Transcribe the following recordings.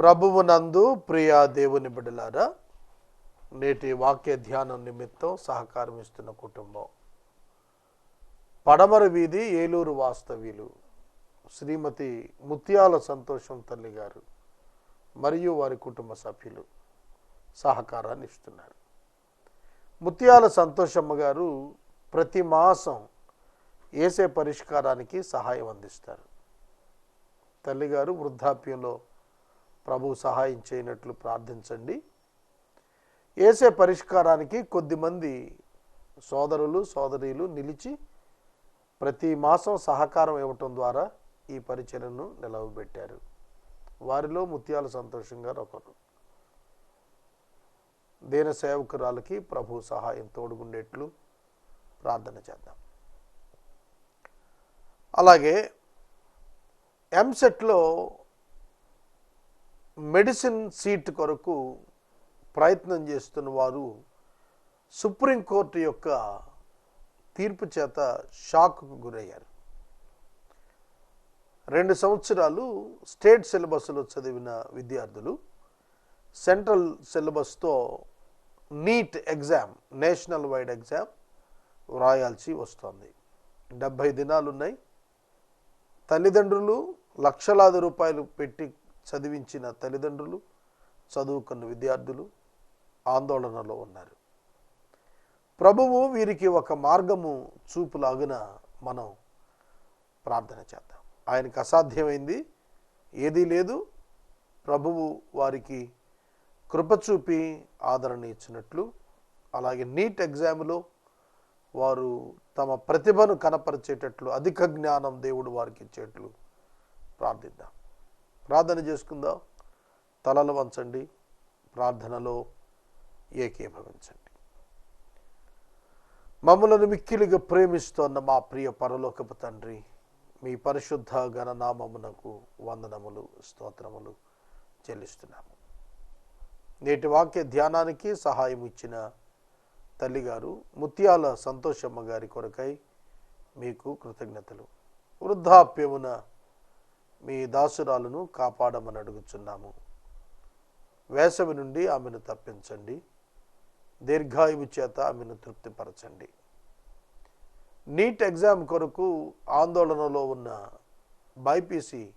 ప్రభువునందు ప్రియా దేవుని బిడలారా నేటి వాక్య ధ్యానం నిమిత్తం సహకారం ఇస్తున్న కుటుంబం. పడమర వీధి ఏలూరు వాస్తవ్యులు శ్రీమతి ముత్యాల సంతోషం తల్లి గారు మరియు వారి కుటుంబ సభ్యులు సహకారాన్ని ఇస్తున్నారు. ముత్యాల సంతోషమ్మ గారు ప్రతి మాసం ఏసే పరిష్కారానికి సహాయం అందిస్తారు. తల్లిగారు వృద్ధాప్యంలో ప్రభు సహాయం చేయనట్లు ప్రార్థించండి. ఏసే పరిష్కారానికి కొద్దిమంది సోదరులు సోదరీలు నిలిచి ప్రతి మాసం సహకారం ఇవ్వటం ద్వారా ఈ పరిచయను నిలవబెట్టారు. వారిలో ముత్యాల సంతోషం గారు ఒకరు. దీన సేవకురాలకి ప్రభు సహాయం తోడుగుండేట్లు ప్రార్థన చేద్దాం. అలాగే ఎంసెట్లో మెడిసిన్ సీట్ కొరకు ప్రయత్నం చేస్తున్న వారు సుప్రీంకోర్టు యొక్క తీర్పు చేత షాక్కు గురయ్యారు. రెండు సంవత్సరాలు స్టేట్ సిలబస్లో చదివిన విద్యార్థులు central సిలబస్తో NEET exam national wide exam వ్రాయాల్సి వస్తుంది. డెబ్భై దినాలు ఉన్నాయి తల్లిదండ్రులు లక్షలాది రూపాయలు పెట్టి చదివించిన తల్లిదండ్రులు చదువుకున్న విద్యార్థులు ఆందోళనలో ఉన్నారు. ప్రభువు వీరికి ఒక మార్గము చూపులాగున మనం ప్రార్థన చేద్దాం. ఆయనకు అసాధ్యమైంది ఏదీ లేదు. ప్రభువు వారికి కృపచూపి ఆదరణ ఇచ్చినట్లు అలాగే నీట్ ఎగ్జామ్లో వారు తమ ప్రతిభను కనపరిచేటట్లు అధిక జ్ఞానం దేవుడు వారికి ఇచ్చేట్లు ప్రార్థిద్దాం. ప్రార్థన చేసుకుందాం. తలలు వంచండి ప్రార్థనలో ఏకీభవించండి. మమ్మలను మిక్కిలిగా ప్రేమిస్తోన్న మా ప్రియ పరలోకపు తండ్రి మీ పరిశుద్ధ గణనామమునకు వందనములు స్తోత్రములు చెల్లిస్తున్నాము. నేటి వాక్య ధ్యానానికి సహాయం ఇచ్చిన తల్లిగారు ముత్యాల సంతోషమ్మ గారి కొరకై మీకు కృతజ్ఞతలు. వృద్ధాప్యమున మీ దాసురాలను కాపాడమని అడుగుచున్నాము. వేసవి నుండి ఆమెను తప్పించండి. దీర్ఘాయువు చేత ఆమెను తృప్తిపరచండి. నీట్ ఎగ్జామ్ కొరకు ఆందోళనలో ఉన్న బైపీసీ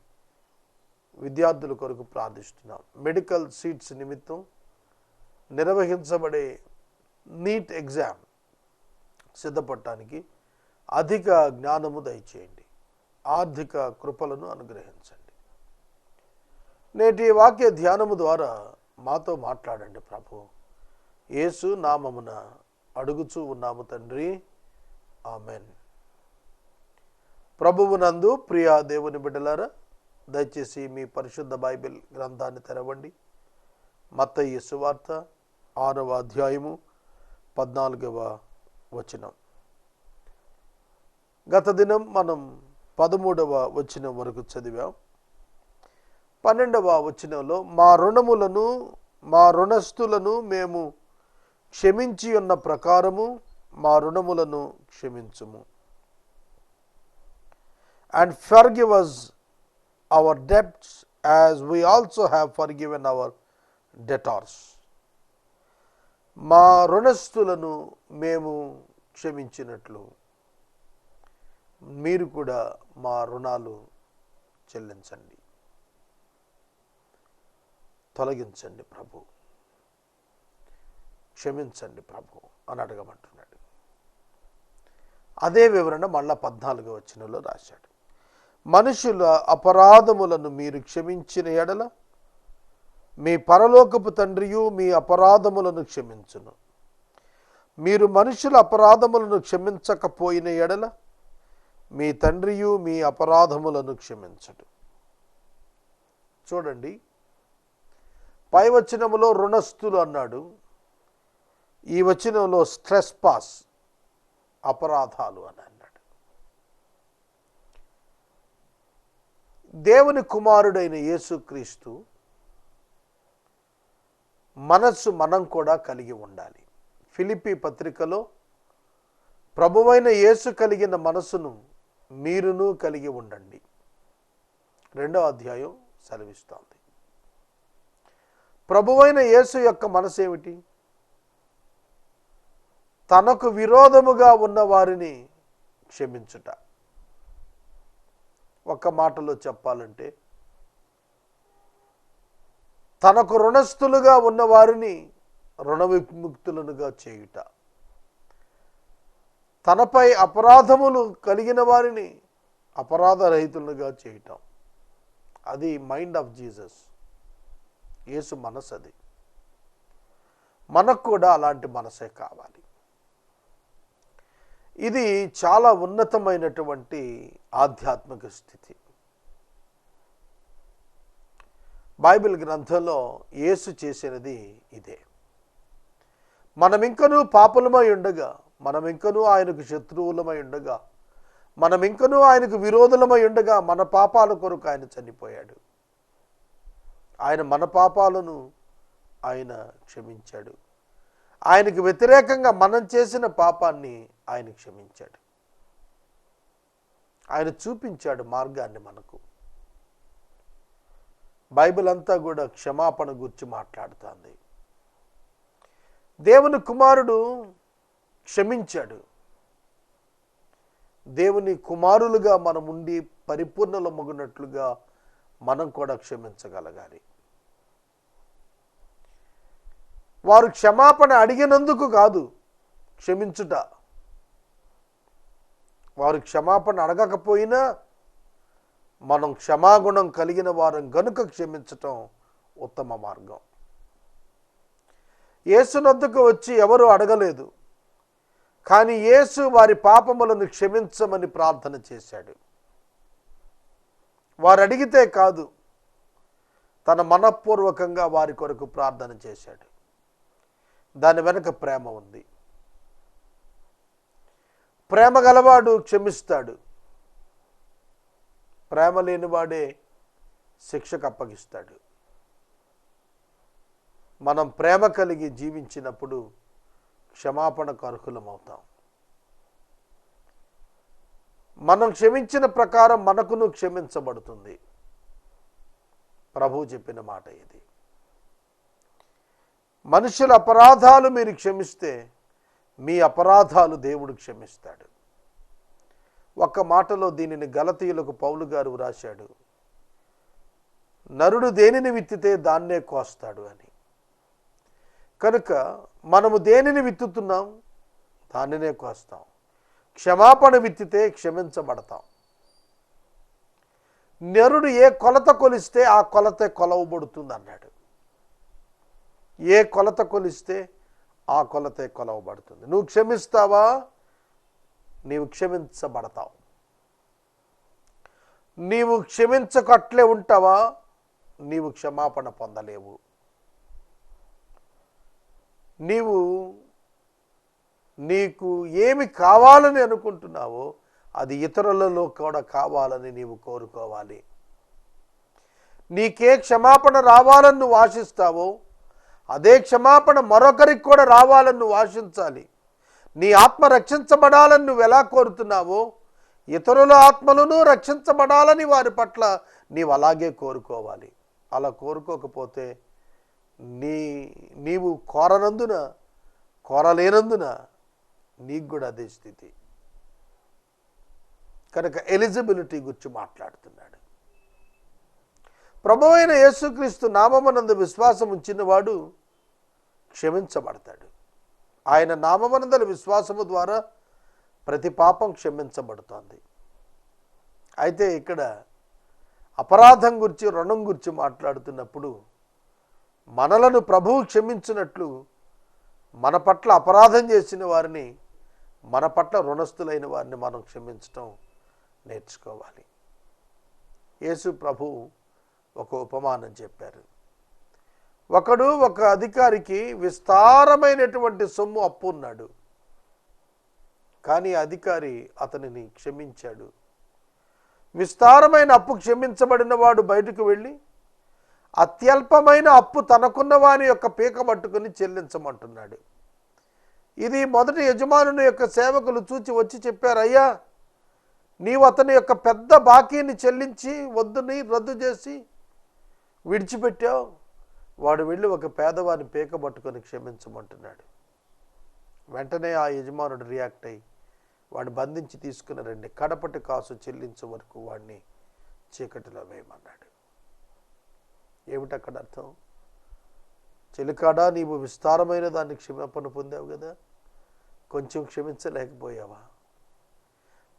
విద్యార్థుల కొరకు ప్రార్థిస్తున్నాం. మెడికల్ సీట్స్ నిమిత్తం నిర్వహించబడే నీట్ ఎగ్జామ్ సిద్ధపడటానికి అధిక జ్ఞానము దయచేయండి. ఆర్థిక కృపలను అనుగ్రహించండి. నేటి వాక్య ధ్యానము ద్వారా మాతో మాట్లాడండి ప్రభు. యేసు నామమున అడుగుచూ ఉన్నాము తండ్రి. ఆమెన్. ప్రభువునందు ప్రియా దేవుని బిడ్డలారా దయచేసి మీ పరిశుద్ధ బైబిల్ గ్రంథాన్ని తెరవండి. మత్తయి సువార్త ఆరవ అధ్యాయము పద్నాలుగవ వచనం. గత దినం మనం పదమూడవ వచనం వరకు చదివాం. పన్నెండవ వచనంలో మా రుణములను మా రుణస్థులను మేము క్షమించి ఉన్న ప్రకారము మా రుణములను క్షమించుము. And forgive us our debts as we also have forgiven our debtors మా రుణస్థులను మేము క్షమించినట్లు. మీరు కూడా మా రుణాలు చెల్లించండి. తొలగించండి ప్రభు. క్షమించండి ప్రభు అని అడగమంటున్నాడు. అదే వివరణ మళ్ళా పద్నాలుగో వచ్చినలో రాశాడు. మనుషుల అపరాధములను మీరు క్షమించిన ఎడల మీ పరలోకపు తండ్రియు మీ అపరాధములను క్షమించును. మీరు మనుషుల అపరాధములను క్షమించకపోయిన ఎడల మీ తండ్రియు మీ అపరాధములను క్షమించడు. చూడండి. పై వచనములో రుణస్థులు అన్నాడు. ఈ వచనంలో స్ట్రెస్ పాస్ అపరాధాలు అని అన్నాడు. దేవుని కుమారుడైన యేసుక్రీస్తు మనస్సు మనం కూడా కలిగి ఉండాలి. ఫిలిపి పత్రికలో ప్రభువైన యేసు కలిగిన మనసును మీరును కలిగి ఉండండి. రెండో అధ్యాయం సెలవిస్తోంది. ప్రభువైన యేసు యొక్క మనసు ఏమిటి తనకు విరోధముగా ఉన్న వారిని క్షమించుట. ఒక్క మాటలో చెప్పాలంటే తనకు రుణస్థులుగా ఉన్న వారిని రుణ విముక్తులనుగా చేయుట. తనపై అపరాధములు కలిగిన వారిని అపరాధ రహితులుగా చేయటం. అది మైండ్ ఆఫ్ జీసస్. యేసు మనసు అది మనకు కూడా అలాంటి మనసే కావాలి. ఇది చాలా ఉన్నతమైనటువంటి ఆధ్యాత్మిక స్థితి. బైబిల్ గ్రంథంలో యేసు చేసినది ఇదే. మనం ఇంకనూ పాపులమై ఉండగా మనం ఇంకనూ ఆయనకు శత్రువులమై ఉండగా మనం ఇంకనూ ఆయనకు విరోధులమై ఉండగా మన పాపాల కొరకు ఆయన చనిపోయాడు. ఆయన మన పాపాలను ఆయన క్షమించాడు. ఆయనకు వ్యతిరేకంగా మనం చేసిన పాపాన్ని ఆయన క్షమించాడు. ఆయన చూపించాడు మార్గాన్ని మనకు. బైబిల్ అంతా కూడా క్షమాపణ గురించి మాట్లాడుతుంది. దేవుని కుమారుడు క్షమించాడు. దేవుని కుమారులుగా మనం ఉండి పరిపూర్ణలమగునట్లుగా మనం కూడా క్షమించగలగాలి. వారు క్షమాపణ అడిగినందుకు కాదు క్షమించుట. వారు క్షమాపణ అడగకపోయినా మనం క్షమాగుణం కలిగిన వారం గనుక క్షమించటం ఉత్తమ మార్గం. యేసునద్దుకు వచ్చి ఎవరు అడగలేదు. కానీ యేసు వారి పాపములను క్షమించమని ప్రార్థన చేశాడు. వారు అడిగితే కాదు తన మనఃపూర్వకంగా వారి కొరకు ప్రార్థన చేశాడు. దాని వెనుక ప్రేమ ఉంది. ప్రేమ గలవాడు క్షమిస్తాడు. ప్రేమ లేనివాడే శిక్షకు అప్పగిస్తాడు. మనం ప్రేమ కలిగి జీవించినప్పుడు క్షమాపణకు అర్హులమవుతాం. మనం క్షమించిన ప్రకారం మనకును క్షమించబడుతుంది. ప్రభు చెప్పిన మాట ఇది. మనుషుల అపరాధాలు మీరు క్షమిస్తే మీ అపరాధాలు దేవుడు క్షమిస్తాడు. ఒక్క మాటలో దీనిని గలతీయులకు పౌలు గారు వ్రాశాడు. నరుడు దేనిని విత్తితే దాన్నే కోస్తాడు అని. కనుక మనము దేనిని విత్తుతున్నాం? దానినే కోస్తాం. క్షమాపణ విత్తితే క్షమించబడతాం. నరుడు ఏ కొలత కొలిస్తే ఆ కొలత కొలవబడుతుంది అన్నాడు ఏ కొలత కొలిస్తే ఆ కొలతే కొలవబడుతుంది. నువ్వు క్షమిస్తావా? నీవు క్షమించబడతావు. నీవు క్షమించకట్లే ఉంటావా? నీవు క్షమాపణ పొందలేవు. నీవు నీకు ఏమి కావాలని అనుకుంటున్నావో అది ఇతరులలో కూడా కావాలని నీవు కోరుకోవాలి. నీకే క్షమాపణ రావాలని నువ్వు ఆశిస్తావో అదే క్షమాపణ మరొకరికి కూడా రావాలని నువ్వు ఆశించాలి. నీ ఆత్మ రక్షించబడాలని నువ్వు ఎలా కోరుతున్నావో ఇతరుల ఆత్మలను రక్షించబడాలని వారి పట్ల నీవు అలాగే కోరుకోవాలి. అలా కోరుకోకపోతే నీ నీవు కోరనందున కోరలేనందున నీకు కూడా అదే స్థితి. కనుక ఎలిజిబిలిటీ గురించి మాట్లాడుతున్నాడు. ప్రభు అయిన యేసుక్రీస్తు నామమనందు విశ్వాసం ఉంచినవాడు క్షమించబడతాడు. ఆయన నామమనందల విశ్వాసము ద్వారా ప్రతి పాపం క్షమించబడుతోంది. అయితే ఇక్కడ అపరాధం గురించి రుణం గురించి మాట్లాడుతున్నప్పుడు మనలను ప్రభువు క్షమించినట్లు మన పట్ల అపరాధం చేసిన వారిని మన పట్ల రుణస్థులైన వారిని మనం క్షమించటం నేర్చుకోవాలి. యేసు ప్రభు ఒక ఉపమానం చెప్పారు. ఒకడు ఒక అధికారికి విస్తారమైనటువంటి సొమ్ము అప్పు ఉన్నాడు. కానీ అధికారి అతనిని క్షమించాడు. విస్తారమైన అప్పు క్షమించబడిన వాడు బయటకు వెళ్ళి అత్యల్పమైన అప్పు తనకున్న వాని యొక్క పీక పట్టుకుని చెల్లించమంటున్నాడు. ఇది మొదటి యజమానుని యొక్క సేవకులు చూచి వచ్చి చెప్పారు అయ్యా నీవు అతని యొక్క పెద్ద బాకీని చెల్లించి వద్దుని రద్దు చేసి విడిచిపెట్టావు. వాడు వెళ్ళి ఒక పేదవాని పీక పట్టుకొని క్షమించమంటున్నాడు. వెంటనే ఆ యజమానుడు రియాక్ట్ అయ్యి వాడు బంధించి తీసుకుని రండి కడపటి కాసు చెల్లించే వరకు వాడిని చీకటిలో వేయమన్నాడు. ఏమిటక్కడ అర్థం? చెలికాడా నీవు విస్తారమైన దాన్ని క్షమాపణ పొందావు కదా? కొంచెం క్షమించలేకపోయావా?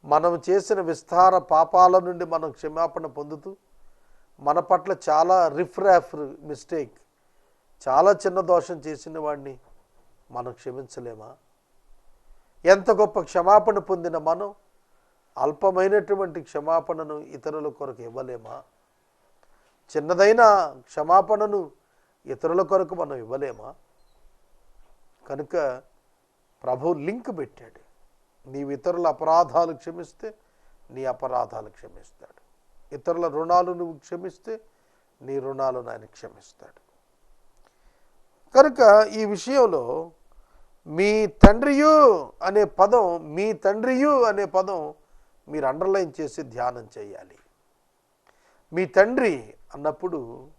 మనం చేసిన విస్తార పాపాల నుండి మనం క్షమాపణ పొందుతూ మన పట్ల చాలా రిఫ్రాఫ్ మిస్టేక్ చాలా చిన్న దోషం చేసిన వాడిని మనం క్షమించలేమా? ఎంత గొప్ప క్షమాపణ పొందిన మనం అల్పమైనటువంటి క్షమాపణను ఇతరుల కొరకు ఇవ్వలేమా? చిన్నదైన క్షమాపణను ఇతరుల కొరకు మనం ఇవ్వలేమా? కనుక ప్రభు లింక్ పెట్టాడు. నీవు ఇతరుల అపరాధాలు క్షమిస్తే నీ అపరాధాలు క్షమిస్తాడు. ఇతరుల రుణాలు నువ్వు క్షమిస్తే నీ రుణాలను ఆయన క్షమిస్తాడు. కనుక ఈ విషయంలో మీ తండ్రియు అనే పదం మీ తండ్రియు అనే పదం మీరు అండర్లైన్ చేసి ధ్యానం చేయాలి. మీ తండ్రి అన్నప్పుడు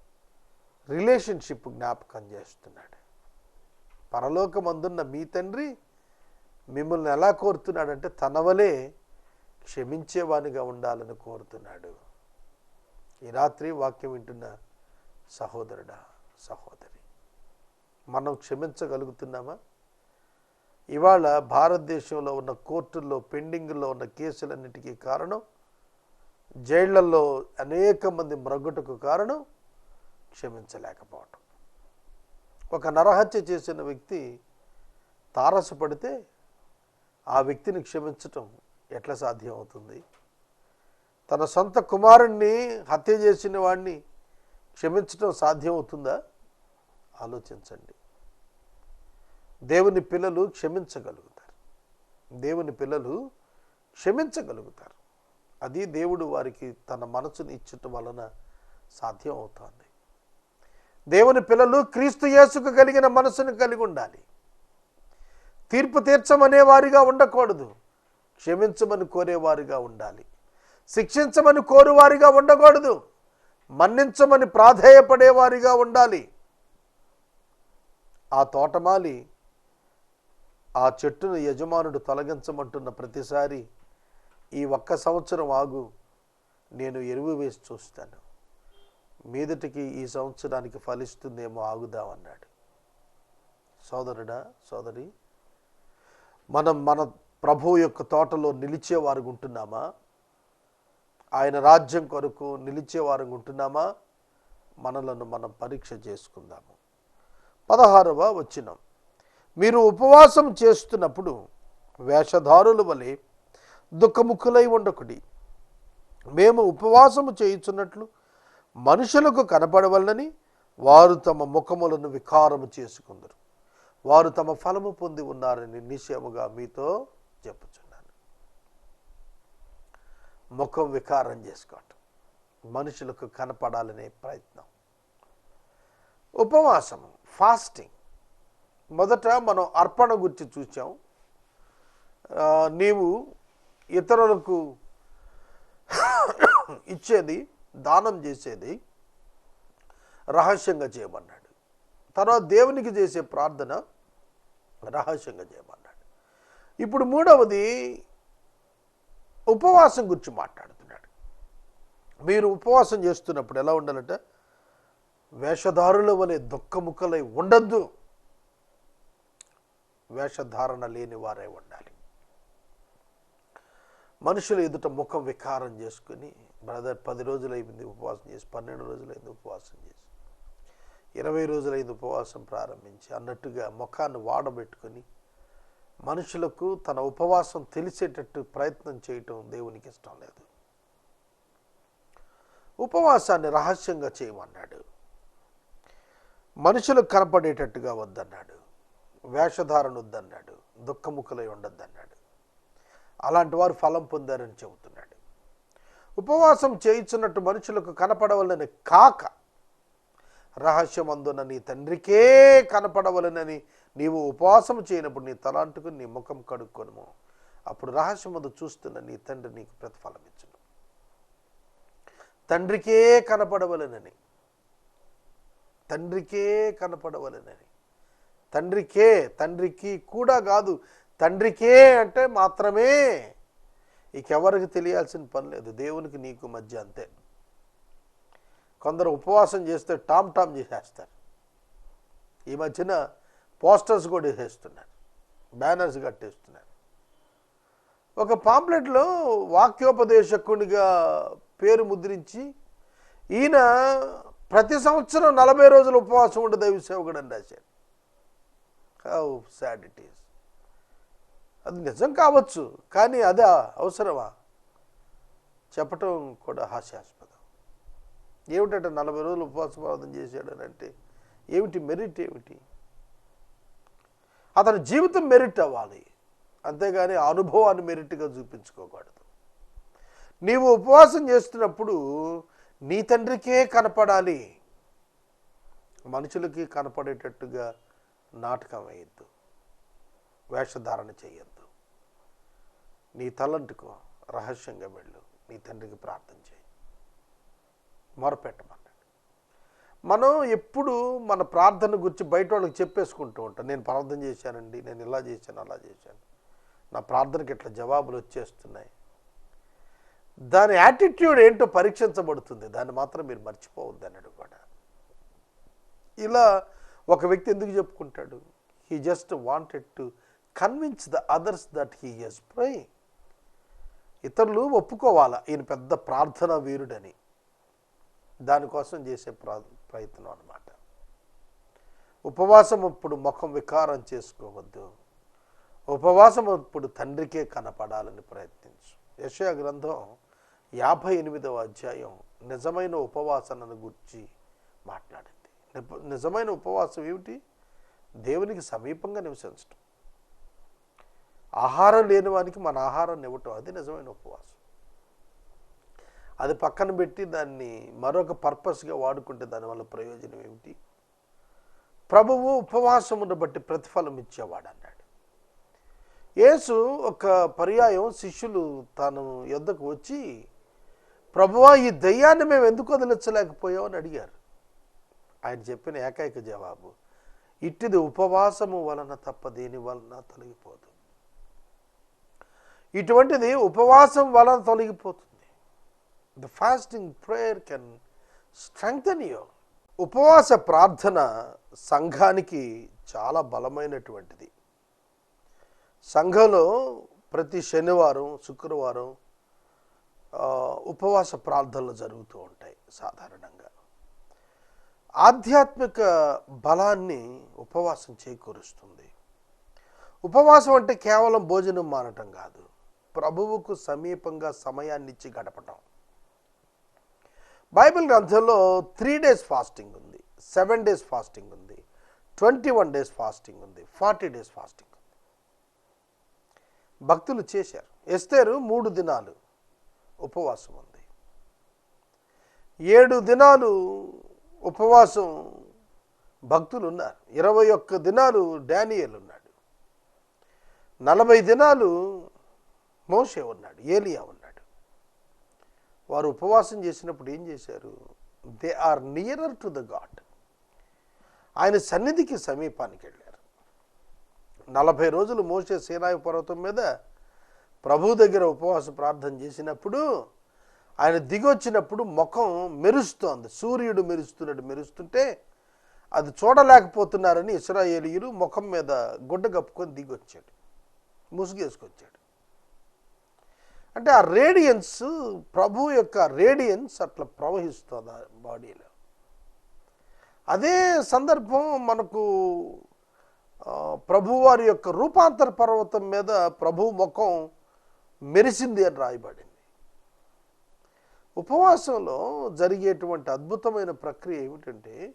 రిలేషన్షిప్ జ్ఞాపకం చేస్తున్నాడు. పరలోకమందున్న మీ తండ్రి మిమ్మల్ని ఎలా కోరుతున్నాడంటే తనవలే క్షమించేవానిగా ఉండాలని కోరుతున్నాడు. ఈ రాత్రి వాక్యం వింటున్న సహోదరుడా సహోదరి మనం క్షమించగలుగుతున్నామా? ఇవాళ భారతదేశంలో ఉన్న కోర్టుల్లో పెండింగ్లో ఉన్న కేసులన్నిటికీ కారణం జైళ్ళలో అనేక మంది మ్రగ్గుటకు కారణం క్షమించలేకపోవటం. ఒక నరహత్య చేసిన వ్యక్తి తారసపడితే ఆ వ్యక్తిని క్షమించటం ఎట్లా సాధ్యం అవుతుంది తన సొంత కుమారుణ్ణి హత్య చేసిన వాడిని క్షమించటం సాధ్యం అవుతుందా ఆలోచించండి. దేవుని పిల్లలు క్షమించగలుగుతారు. దేవుని పిల్లలు క్షమించగలుగుతారు. అది దేవుడు వారికి తన మనసుని ఇచ్చటం వలన సాధ్యం అవుతుంది దేవుని పిల్లలు క్రీస్తు యేసుకు కలిగిన మనసును కలిగి ఉండాలి. తీర్పు తీర్చమనే వారిగా ఉండకూడదు. క్షమించమని కోరేవారిగా ఉండాలి. శిక్షించమని కోరువారిగా ఉండకూడదు. మన్నించమని ప్రాధేయపడేవారిగా ఉండాలి. ఆ తోటమాలి ఆ చెట్టును యజమానుడు తొలగించమంటున్న ప్రతిసారి ఈ ఒక్క సంవత్సరం ఆగు నేను ఎరువు వేసి చూస్తాను. మీదటికి ఈ సంవత్సరానికి ఫలిస్తుందేమో ఆగుదామన్నాడు సోదరుడా సోదరి మనం మన ప్రభు యొక్క తోటలో నిలిచేవారు ఉంటున్నామా? ఆయన రాజ్యం కొరకు నిలిచేవారు ఉంటున్నామా? మనలను మనం పరీక్ష చేసుకుందాము. పదహారవ వచ్చినం మీరు ఉపవాసం చేస్తున్నప్పుడు వేషధారుల వలె దుఃఖముఖులై ఉండకుడి. మేము ఉపవాసము చేయుచున్నట్లు మనుషులకు కనపడవలనని వారు తమ ముఖములను వికారము చేసుకుందరు. వారు తమ ఫలము పొంది ఉన్నారని నిశ్చయముగా మీతో చెప్పుచున్నాను. ముఖం వికారం చేసుకోవటం. మనుషులకు కనపడాలనే ప్రయత్నం. ఉపవాసము ఫాస్టింగ్. మొదట మనం అర్పణ గురించి చూసాం నీవు ఇతరులకు ఇచ్చేది దానం చేసేది రహస్యంగా చేయమన్నాడు తర్వాత దేవునికి చేసే ప్రార్థన రహస్యంగా చేయమన్నాడు ఇప్పుడు మూడవది ఉపవాసం గురించి మాట్లాడుతున్నాడు. మీరు ఉపవాసం చేస్తున్నప్పుడు ఎలా ఉండాలంటే? వేషధారుల వలె దుఃఖముఖలై ఉండద్దు. వేషధారణ లేని వారే ఉండాలి. మనుషులు ఎదుట ముఖం వికారం చేసుకుని బ్రదర్ పది రోజులైంది ఉపవాసం చేసి పన్నెండు రోజులైంది ఉపవాసం చేసి ఇరవై రోజులైంది ఉపవాసం ప్రారంభించి అన్నట్టుగా ముఖాన్ని వాడబెట్టుకొని మనుషులకు తన ఉపవాసం తెలిసేటట్టు ప్రయత్నం చేయటం దేవునికి ఇష్టం లేదు. ఉపవాసాన్ని రహస్యంగా చేయమన్నాడు. మనుషులకు కనపడేటట్టుగా వద్దన్నాడు. వేషధారణ వద్దన్నాడు. దుఃఖముఖలై ఉండొద్దన్నాడు. అలాంటి వారు ఫలం పొందారని చెబుతున్నాడు. ఉపవాసం చేయించున్నట్టు మనుషులకు కనపడవలనని కాక రహస్యమందున నీ తండ్రికే కనపడవలనని నీవు ఉపవాసం చేయనప్పుడు నీ తలాంటుకుని నీ ముఖం కడుక్కొనుము. అప్పుడు రహస్యమందు చూస్తున్న నీ తండ్రి నీకు ప్రతిఫలం ఇచ్చును తండ్రికే కనపడవలనని తండ్రికే కనపడవలెనని తండ్రికే తండ్రికి కూడా కాదు తండ్రికే అంటే మాత్రమే ఇకెవరికి తెలియాల్సిన పని లేదు. దేవునికి నీకు మధ్య అంతే. కొందరు ఉపవాసం చేస్తే టామ్ టామ్ చేసేస్తారు. ఈ మధ్యన పోస్టర్స్ కూడా వేసేస్తున్నారు. బ్యానర్స్ కట్టేస్తున్నారు. ఒక పాంప్లెట్లో వాక్యోపదేశకునిగా పేరు ముద్రించి ఈయన ప్రతి సంవత్సరం నలభై రోజులు ఉపవాసం ఉండే దైవ సేవకుడు అని రాశారు హౌ సాడ్ ఇట్ ఈస్ అది నిజం కావచ్చు కానీ అదే అవసరమా? చెప్పటం కూడా హాస్యాస్పదం. ఏమిటంటే నలభై రోజులు ఉపవాసపాదం ప్రార్థన చేశాడు అని అంటే ఏమిటి మెరిట్ ఏమిటి? అతని జీవితం మెరిట్ అవ్వాలి. అంతేగాని అనుభవాన్ని మెరిట్గా చూపించుకోకూడదు. నీవు ఉపవాసం చేస్తున్నప్పుడు నీ తండ్రికే కనపడాలి. మనుషులకి కనపడేటట్టుగా నాటకం వేయద్దు. వేషధారణ చేయొద్దు. నీ తలంటుకో రహస్యంగా వెళ్ళు. నీ తండ్రికి ప్రార్థన చేయి. మొరపెట్టమన్నాడు మనం ఎప్పుడు మన ప్రార్థన గురించి బయట వాళ్ళకి చెప్పేసుకుంటూ ఉంటాం. నేను ప్రార్థన చేశానండి నేను ఇలా చేశాను అలా చేశాను. నా ప్రార్థనకి ఇట్లా జవాబులు వచ్చేస్తున్నాయి? దాని యాటిట్యూడ్ ఏంటో పరీక్షించబడుతుంది. దాన్ని మాత్రం మీరు మర్చిపోవద్దు అన్నాడు కూడా. ఇలా ఒక వ్యక్తి ఎందుకు చెప్పుకుంటాడు? He just wanted to convince the others that he yes ప్రై ఇతరులు ఒప్పుకోవాలా? ఈయన పెద్ద ప్రార్థన వీరుడని. దానికోసం చేసే ప్రయత్నం అనమాట ఉపవాసం అప్పుడు ముఖం వికారం చేసుకోవద్దు. ఉపవాసం అప్పుడు తండ్రికే కనపడాలని ప్రయత్నించు. యశయ గ్రంథం యాభై ఎనిమిదవ అధ్యాయం నిజమైన ఉపవాసనను గురించి మాట్లాడింది. నిజమైన ఉపవాసం ఏమిటి? దేవునికి సమీపంగా నివసించడం ఆహారం లేని వానికి మన ఆహారాన్ని ఇవ్వటం అది నిజమైన ఉపవాసం. అది పక్కన పెట్టి దాన్ని మరొక పర్పస్గా వాడుకుంటే దానివల్ల ప్రయోజనం ఏమిటి? ప్రభువు ఉపవాసమును బట్టి ప్రతిఫలం ఇచ్చేవాడు అన్నాడు. యేసు ఒక పర్యాయం శిష్యులు తాను యొద్దకు వచ్చి ప్రభువా ఈ దయ్యాన్ని మేము ఎందుకు వదిలించలేకపోయామని అడిగారు. ఆయన చెప్పిన ఏకైక జవాబు ఇట్టిది ఉపవాసము వలన తప్ప దేని వలన తొలగిపోదు. ఇటువంటిది ఉపవాసం వలన తొలగిపోతుంది. The fasting prayer can strengthen you ఉపవాస ప్రార్థన సంఘానికి చాలా బలమైనటువంటిది. సంఘంలో ప్రతి శనివారం శుక్రవారం ఉపవాస ప్రార్థనలు జరుగుతూ ఉంటాయి సాధారణంగా. ఆధ్యాత్మిక బలాన్ని ఉపవాసం చేకూరుస్తుంది. ఉపవాసం అంటే కేవలం భోజనం మానటం కాదు. ప్రభువుకు సమీపంగా సమయాన్ని ఇచ్చి గడపటం. బైబిల్ గ్రంథంలో త్రీ డేస్ ఫాస్టింగ్ ఉంది సెవెన్ డేస్ ఫాస్టింగ్ ఉంది ట్వంటీ వన్ డేస్ ఫాస్టింగ్ ఉంది ఫార్టీ డేస్ ఫాస్టింగ్ ఉంది. భక్తులు చేశారు. ఎస్తేరు మూడు దినాలు ఉపవాసం ఉంది. ఏడు దినాలు ఉపవాసం భక్తులు ఉన్నారు. ఇరవై ఒక్క దినాలు డానియల్ ఉన్నాడు నలభై దినాలు మోషే ఉన్నాడు ఏలియా ఉన్నాడు. వారు ఉపవాసం చేసినప్పుడు ఏం చేశారు? They are nearer to the God. ఆయన సన్నిధికి సమీపానికి వెళ్ళారు. నలభై రోజులు మోసే సీనాయి పర్వతం మీద ప్రభు దగ్గర ఉపవాస ప్రార్థన చేసినప్పుడు ఆయన దిగొచ్చినప్పుడు ముఖం మెరుస్తోంది. సూర్యుడు మెరుస్తున్నట్టు మెరుస్తుంటే అది చూడలేకపోతున్నారని ఇస్రాయేలీయులు ముఖం మీద గుడ్డ కప్పుకొని దిగొచ్చాడు ముసుగేసుకొచ్చాడు అంటే ఆ రేడియన్స్ ప్రభు యొక్క రేడియన్స్ అట్లా ప్రవహిస్తుంది ఆ బాడీలో. అదే సందర్భం మనకు ప్రభువారి యొక్క రూపాంతర పర్వతం మీద ప్రభు ముఖం మెరిసింది అని రాయబడింది. ఉపవాసంలో జరిగేటువంటి అద్భుతమైన ప్రక్రియ ఏమిటంటే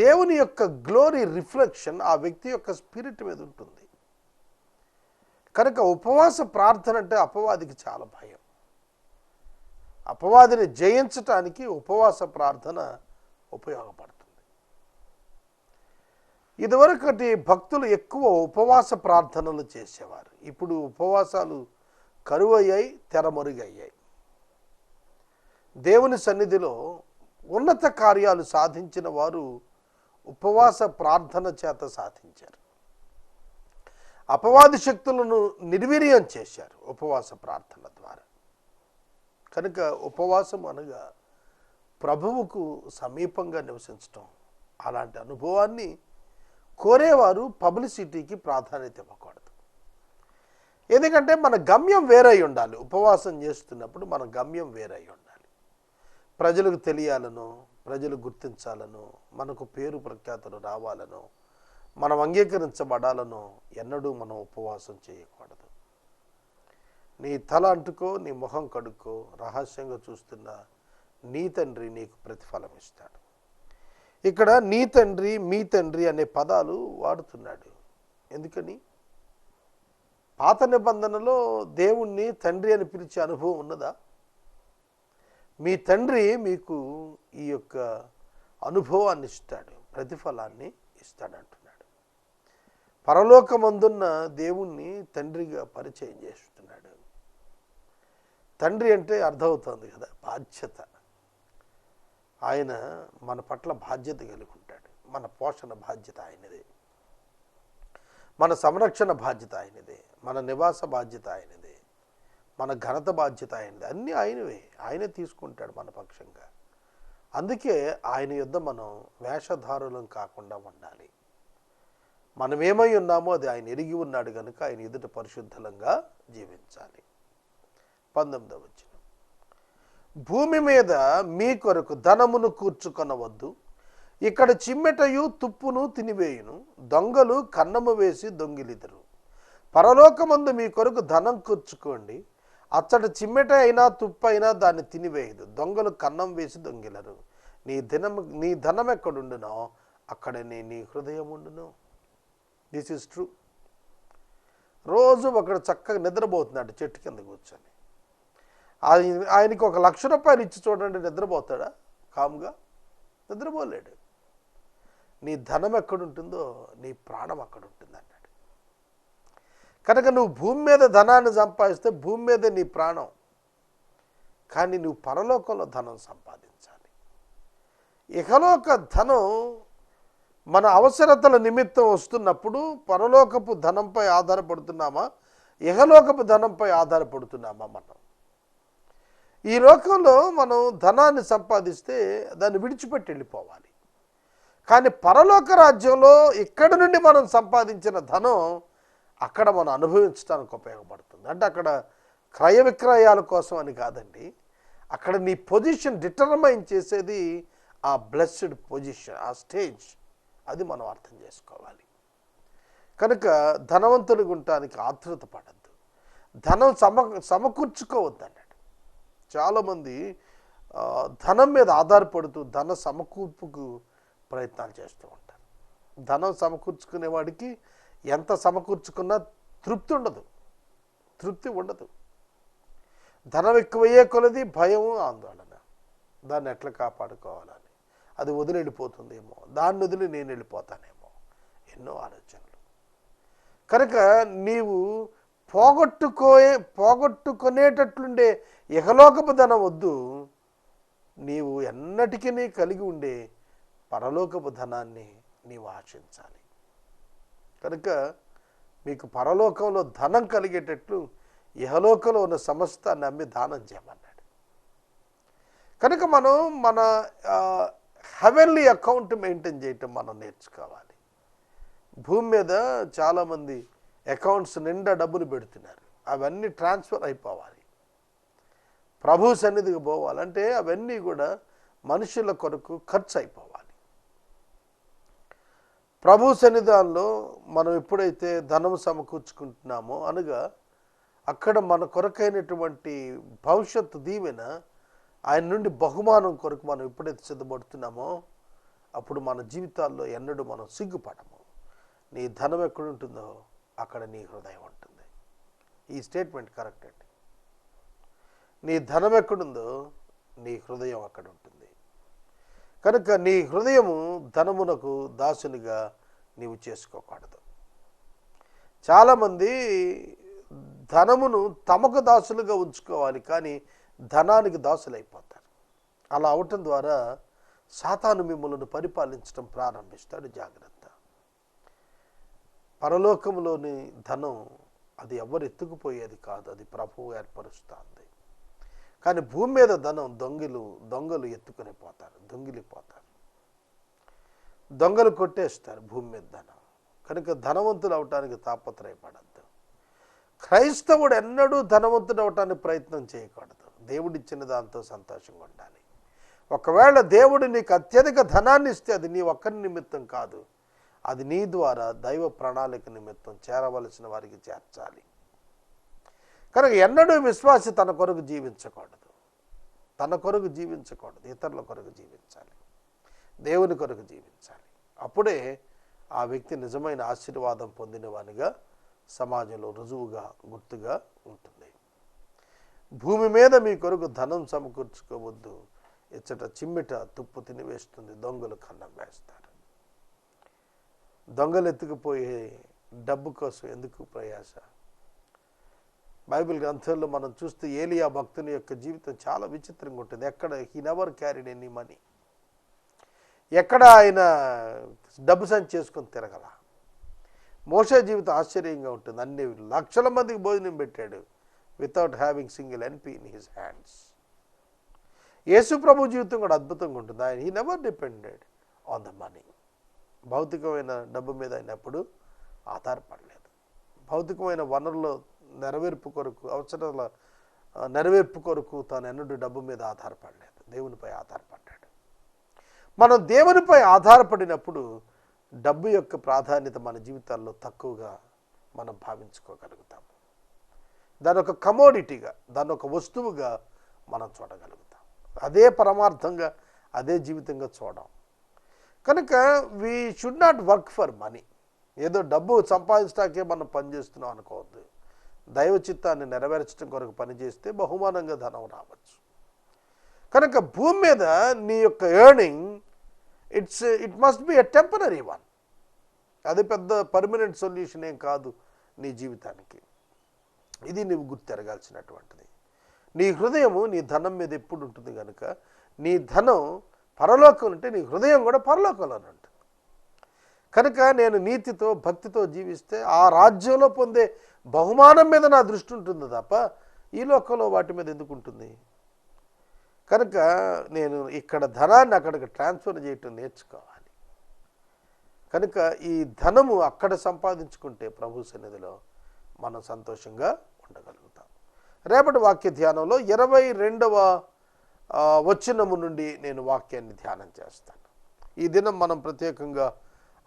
దేవుని యొక్క గ్లోరీ రిఫ్లెక్షన్ ఆ వ్యక్తి యొక్క స్పిరిట్ మీద ఉంటుంది. కనుక ఉపవాస ప్రార్థన అంటే అపవాదికి చాలా భయం. అపవాదిని జయించటానికి ఉపవాస ప్రార్థన ఉపయోగపడుతుంది. ఇదివరకటి భక్తులు ఎక్కువ ఉపవాస ప్రార్థనలు చేసేవారు. ఇప్పుడు ఉపవాసాలు కరువయ్యాయి తెరమరుగయ్యాయి. దేవుని సన్నిధిలో ఉన్నత కార్యాలు సాధించిన వారు ఉపవాస ప్రార్థన చేత సాధించారు. అపవాది శక్తులను నిర్వీర్యం చేశారు ఉపవాస ప్రార్థన ద్వారా. కనుక ఉపవాసం అనగా ప్రభువుకు సమీపంగా నివసించటం అలాంటి అనుభవాన్ని కోరేవారు పబ్లిసిటీకి ప్రాధాన్యత ఇవ్వకూడదు. ఎందుకంటే మన గమ్యం వేరై ఉండాలి. ఉపవాసం చేస్తున్నప్పుడు మన గమ్యం వేరై ఉండాలి. ప్రజలకు తెలియాలను ప్రజలు గుర్తించాలను మనకు పేరు ప్రఖ్యాతులు రావాలను మనం అంగీకరించబడాలను ఎన్నడూ మనం ఉపవాసం చేయకూడదు. నీ తల అంటుకో నీ ముఖం కడుక్కో రహస్యంగా చూస్తున్న నీ తండ్రి నీకు ప్రతిఫలం ఇస్తాడు. ఇక్కడ నీ తండ్రి మీ తండ్రి అనే పదాలు వాడుతున్నాడు. ఎందుకని? పాత నిబంధనలో దేవుణ్ణి తండ్రి అని పిలిచే అనుభవం ఉన్నదా? మీ తండ్రి మీకు ఈ యొక్క అనుభవాన్ని ఇస్తాడు ప్రతిఫలాన్ని ఇస్తాడంటు పరలోకమందున్న దేవుణ్ణి తండ్రిగా పరిచయం చేస్తున్నాడు. తండ్రి అంటే అర్థమవుతుంది కదా బాధ్యత. ఆయన మన పట్ల బాధ్యత కలిగి ఉంటాడు మన పోషణ బాధ్యత ఆయనదే. మన సంరక్షణ బాధ్యత ఆయనదే. మన నివాస బాధ్యత ఆయనదే. మన ఘనత బాధ్యత ఆయనదే. అన్నీ ఆయనవే. ఆయనే తీసుకుంటాడు మన పక్షంగా. అందుకే ఆయన యుద్ధ మనం వేషధారులం కాకుండా ఉండాలి. మనం ఏమై ఉన్నామో అది ఆయన ఎరిగి ఉన్నాడు కనుక ఆయన ఎదుట పరిశుద్ధలంగా జీవించాలి. పంతొమ్మిదవ వచ్చిన భూమి మీద మీ కొరకు ధనమును కూర్చుకొనవద్దు. ఇక్కడ చిమ్మెటయు తుప్పును తినివేయును. దొంగలు కన్నము వేసి దొంగిలిదరు. పరలోకమందు మీ కొరకు ధనం కూర్చుకోండి. అచ్చట చిమ్మెట అయినా తుప్పు అయినా దాన్ని తినివేయదు. దొంగలు కన్నం వేసి దొంగిలరు. నీ ధనం నీ ధనం ఎక్కడుండునో అక్కడనే నీ హృదయం ఉండును దిస్ ఈజ్ ట్రూ. రోజు ఒకడు చక్కగా నిద్రపోతున్నాడు చెట్టు కింద కూర్చొని. ఆయన ఆయనకి ఒక లక్ష రూపాయలు ఇచ్చి చూడండి నిద్రపోతాడా? కాముగా నిద్రపోలేడు. నీ ధనం ఎక్కడుంటుందో నీ ప్రాణం అక్కడ ఉంటుంది అన్నాడు. కనుక నువ్వు భూమి మీద ధనాన్ని సంపాదిస్తే భూమి మీద నీ ప్రాణం. కానీ నువ్వు పరలోకంలో ధనం సంపాదించాలి. ఇకలోక ధనం మన అవసరతల నిమిత్తం వస్తున్నప్పుడు పరలోకపు ధనంపై ఆధారపడుతున్నామా? ఇహలోకపు ధనంపై ఆధారపడుతున్నామా మనం? ఈ లోకంలో మనం ధనాన్ని సంపాదిస్తే దాన్ని విడిచిపెట్టి వెళ్ళిపోవాలి. కానీ పరలోక రాజ్యంలో ఇక్కడ నుండి మనం సంపాదించిన ధనం అక్కడ మనం అనుభవించడానికి ఉపయోగపడుతుంది. అంటే అక్కడ క్రయ విక్రయాల కోసం అని కాదండి. అక్కడ నీ పొజిషన్ డిటర్మైన్ చేసేది ఆ బ్లెస్డ్ పొజిషన్ ఆ స్టేజ్. అది మనం అర్థం చేసుకోవాలి. కనుక ధనవంతుడిగా గుంటానికి ఆతృత పడద్దు. ధనం సమ సమకూర్చుకోవద్దు అన్నాడు చాలామంది ధనం మీద ఆధారపడుతూ ధన సమకూర్పుకు ప్రయత్నాలు చేస్తూ ఉంటారు. ధనం సమకూర్చుకునే వాడికి ఎంత సమకూర్చుకున్నా తృప్తి ఉండదు. తృప్తి ఉండదు. ధనం ఎక్కువయ్యే కొలది భయం ఆందోళన. దాన్ని ఎట్లా కాపాడుకోవాలని? అది వదిలి వెళ్ళిపోతుందేమో దాన్ని వదిలి నేను వెళ్ళిపోతానేమో. ఎన్నో ఆలోచనలు. కనుక నీవు పోగొట్టుకోయే పోగొట్టుకునేటట్లుండే ఇహలోకపు ధనం వద్దు. నీవు ఎన్నటికీ కలిగి ఉండే పరలోకపు ధనాన్ని నీవు ఆశించాలి. కనుక మీకు పరలోకంలో ధనం కలిగేటట్లు ఇహలోకంలో ఉన్న సమస్తాన్ని అమ్మి దానం చేయమన్నాడు. కనుక మనం మన హెవెన్లీ అకౌంట్ మెయింటైన్ చేయటం మనం నేర్చుకోవాలి. భూమి మీద చాలామంది అకౌంట్స్ నిండా డబ్బులు పెడుతున్నారు. అవన్నీ ట్రాన్స్ఫర్ అయిపోవాలి. ప్రభు సన్నిధికి పోవాలంటే అవన్నీ కూడా మనుషుల కొరకు ఖర్చు అయిపోవాలి. ప్రభు సన్నిధానంలో మనం ఎప్పుడైతే ధనం సమకూర్చుకుంటున్నామో అనగా అక్కడ మన కొరకైనటువంటి భవిష్యత్తు దీవెన ఆయన నుండి బహుమానం కొరకు మనం ఎప్పుడైతే సిద్ధపడుతున్నామో అప్పుడు మన జీవితాల్లో ఎన్నడూ మనం సిగ్గుపడము. నీ ధనం ఎక్కడుంటుందో అక్కడ నీ హృదయం ఉంటుంది. ఈ స్టేట్మెంట్ కరెక్ట్ అండి. నీ ధనం ఎక్కడుందో నీ హృదయం అక్కడ ఉంటుంది. కనుక నీ హృదయము ధనమునకు దాసునిగా నీవు చేసుకోకూడదు. చాలామంది ధనమును తమకు దాసులుగా ఉంచుకోవాలి కానీ ధనానికి దాసులైపోతారు. అలా అవటం ద్వారా సాతాను మిమ్మల్ని పరిపాలించడం ప్రారంభిస్తాడు జాగ్రత్త. పరలోకంలోని ధనం అది ఎవరు ఎత్తుకుపోయేది కాదు అది ప్రభువు ఏర్పరుస్తుంది. కానీ భూమి మీద ధనం దొంగలు దొంగలు ఎత్తుకుని పోతారు దొంగిలిపోతారు. దొంగలు కొట్టేస్తారు భూమి మీద ధనం. కనుక ధనవంతులు అవటానికి తాపత్రయపడద్దు. క్రైస్తవుడు ఎన్నడూ ధనవంతుడు అవటానికి ప్రయత్నం చేయకూడదు. దేవుడిచ్చిన దాంతో సంతోషంగా ఉండాలి. ఒకవేళ దేవుడు నీకు అత్యధిక ధనాన్ని ఇస్తే అది నీ ఒక్కరి నిమిత్తం కాదు. అది నీ ద్వారా దైవ ప్రణాళిక నిమిత్తం చేరవలసిన వారికి చేర్చాలి. కనుక ఎన్నడూ విశ్వాసి తన కొరకు జీవించకూడదు. తన కొరకు జీవించకూడదు. ఇతరుల కొరకు జీవించాలి. దేవుని కొరకు జీవించాలి. అప్పుడే ఆ వ్యక్తి నిజమైన ఆశీర్వాదం పొందినవానిగా సమాజంలో రుజువుగా గుర్తుగా ఉంటుంది. భూమి మీద మీ కొరకు ధనం సమకూర్చుకోవద్దు. ఇచ్చట చిమ్మిట తుప్పు తినివేస్తుంది. దొంగలు కన్నం వేస్తారు. దొంగలు ఎత్తుకుపోయే డబ్బు కోసం ఎందుకు ప్రయాస? బైబిల్ గ్రంథంలో మనం చూస్తే ఏలియా భక్తుని యొక్క జీవితం చాలా విచిత్రంగా ఉంటుంది. ఎక్కడ? He never carried any money ఎక్కడ ఆయన డబ్బు సంచి చేసుకొని తిరగల? మోసే జీవితం ఆశ్చర్యంగా ఉంటుంది. అన్ని లక్షల మందికి భోజనం పెట్టాడు. వితౌట్ హ్యావింగ్ సింగిల్ ఎన్పి ఇన్ హిస్ హ్యాండ్స్ యేసు ప్రభు జీవితం కూడా అద్భుతంగా ఉంటుంది. ఆయన he never depended on the money భౌతికమైన డబ్బు మీద అయినప్పుడు ఆధారపడలేదు. భౌతికమైన వనరుల నెరవేర్పు కొరకు అవసరాల నెరవేర్పు కొరకు తాను ఎన్నడూ డబ్బు మీద ఆధారపడలేదు. దేవునిపై ఆధారపడ్డాడు. మనం దేవునిపై ఆధారపడినప్పుడు డబ్బు యొక్క ప్రాధాన్యత మన జీవితాల్లో తక్కువగా మనం భావించుకోగలుగుతాము. దాని ఒక కమోడిటీగా దాని ఒక వస్తువుగా మనం చూడగలుగుతాం. అదే పరమార్థంగా అదే జీవితంగా చూడం కనుక we should not work for money ఏదో డబ్బు సంపాదించడానికే మనం పనిచేస్తున్నాం అనుకోవద్దు. దైవ చిత్తాన్ని నెరవేర్చడం కొరకు పనిచేస్తే బహుమానంగా ధనం రావచ్చు. కనుక భూమి మీద నీ యొక్క earning it's it must be a temporary one అది పెద్ద పర్మనెంట్ సొల్యూషన్ ఏం కాదు నీ జీవితానికి. ఇది నువ్వు గుర్తెరగాల్సినటువంటిది నీ హృదయము నీ ధనం మీద ఎప్పుడు ఉంటుంది కనుక నీ ధనం పరలోకం ఉంటే నీ హృదయం కూడా పరలోకంలోనే ఉంటుంది. కనుక నేను నీతితో భక్తితో జీవిస్తే ఆ రాజ్యంలో పొందే బహుమానం మీద నా దృష్టి ఉంటుంది తప్ప ఈ లోకంలో వాటి మీద ఎందుకు ఉంటుంది? కనుక నేను ఇక్కడ ధనాన్ని అక్కడికి ట్రాన్స్ఫర్ చేయటం నేర్చుకోవాలి. కనుక ఈ ధనము అక్కడ సంపాదించుకుంటే ప్రభు సన్నిధిలో మనం సంతోషంగా ఉండగలుగుతాం రేపటి వాక్య ధ్యానంలో ఇరవై రెండవ వచ్చినము నుండి నేను వాక్యాన్ని ధ్యానం చేస్తాను. ఈ దినం మనం ప్రత్యేకంగా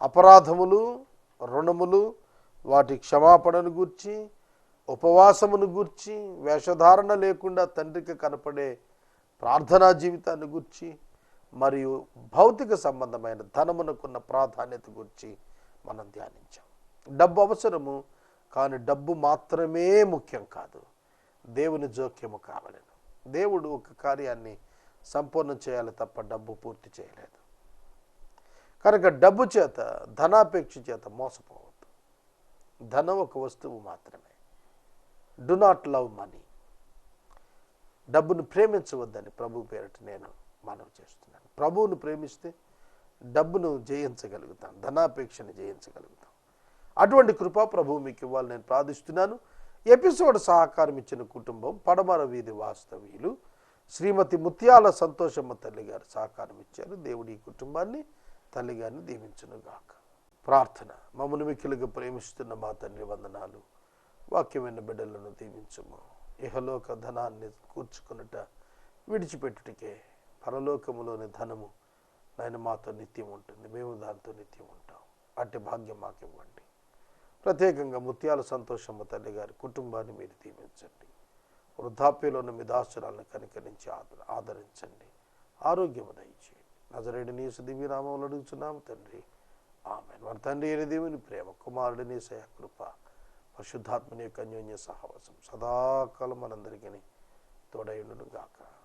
అపరాధములు రుణములు వాటి క్షమాపణను గూర్చి ఉపవాసమును గూర్చి వేషధారణ లేకుండా తండ్రికి కనపడే ప్రార్థనా జీవితాన్ని గూర్చి మరియు భౌతిక సంబంధమైన ధనమునకున్న ప్రాధాన్యత గురించి మనం ధ్యానించాం. డబ్బు అవసరము కానీ డబ్బు మాత్రమే ముఖ్యం కాదు. దేవుని జోక్యము కావలేను. దేవుడు ఒక కార్యాన్ని సంపూర్ణం చేయాలి తప్ప డబ్బు పూర్తి చేయలేదు. కనుక డబ్బు చేత ధనాపేక్ష చేత మోసపోవద్దు. ధనం ఒక వస్తువు మాత్రమే. డు నాట్ లవ్ మనీ డబ్బును ప్రేమించవద్దని ప్రభు పేరిట నేను మనవి చేస్తున్నాను. ప్రభువును ప్రేమిస్తే డబ్బును జయించగలుగుతాను ధనాపేక్షను జయించగలుగుతాను. అటువంటి కృప ప్రభువు మీకు ఇవ్వాలి నేను ప్రార్థిస్తున్నాను. ఎపిసోడ్ సహకారం ఇచ్చిన కుటుంబం పడమర వీధి వాస్తవ్యులు శ్రీమతి ముత్యాల సంతోషమ్మ తల్లి గారు సహకారం ఇచ్చారు. దేవుడి ఈ కుటుంబాన్ని తల్లి గారిని దీవించునుగాక. ప్రార్థన. మమ్మల్ని మిక్కిలుగా ప్రేమిస్తున్న మా తండ్రి వందనాలు. వాక్యమైన బిడ్డలను దీవించము. ఇహలోక ధనాన్ని కూర్చుకున్నట విడిచిపెట్టుటకే పరలోకములోని ధనము నాయన మాతో నిత్యం ఉంటుంది. మేము దాంతో నిత్యం ఉంటాం. అట్టి భాగ్యం మాకు ఇవ్వండి. ప్రత్యేకంగా ముత్యాల సంతోషమ్మ తల్లి గారి కుటుంబాన్ని మీరు దీవించండి. వృద్ధాప్యలో మీ దాసురాలను కనికరించి ఆదర ఆదరించండి. ఆరోగ్యము దయచేయండి. నజరేడు నీ దివ్యనామంలో అడుగుతున్నాము తండ్రి. ఆమె మన తండ్రి అయిన దేవుని ప్రేమ కుమారుడిని సయ కృప పరిశుద్ధాత్మని యొక్క అన్యోన్య సహవాసం సదాకాలం మనందరికీ తోడైండును గాక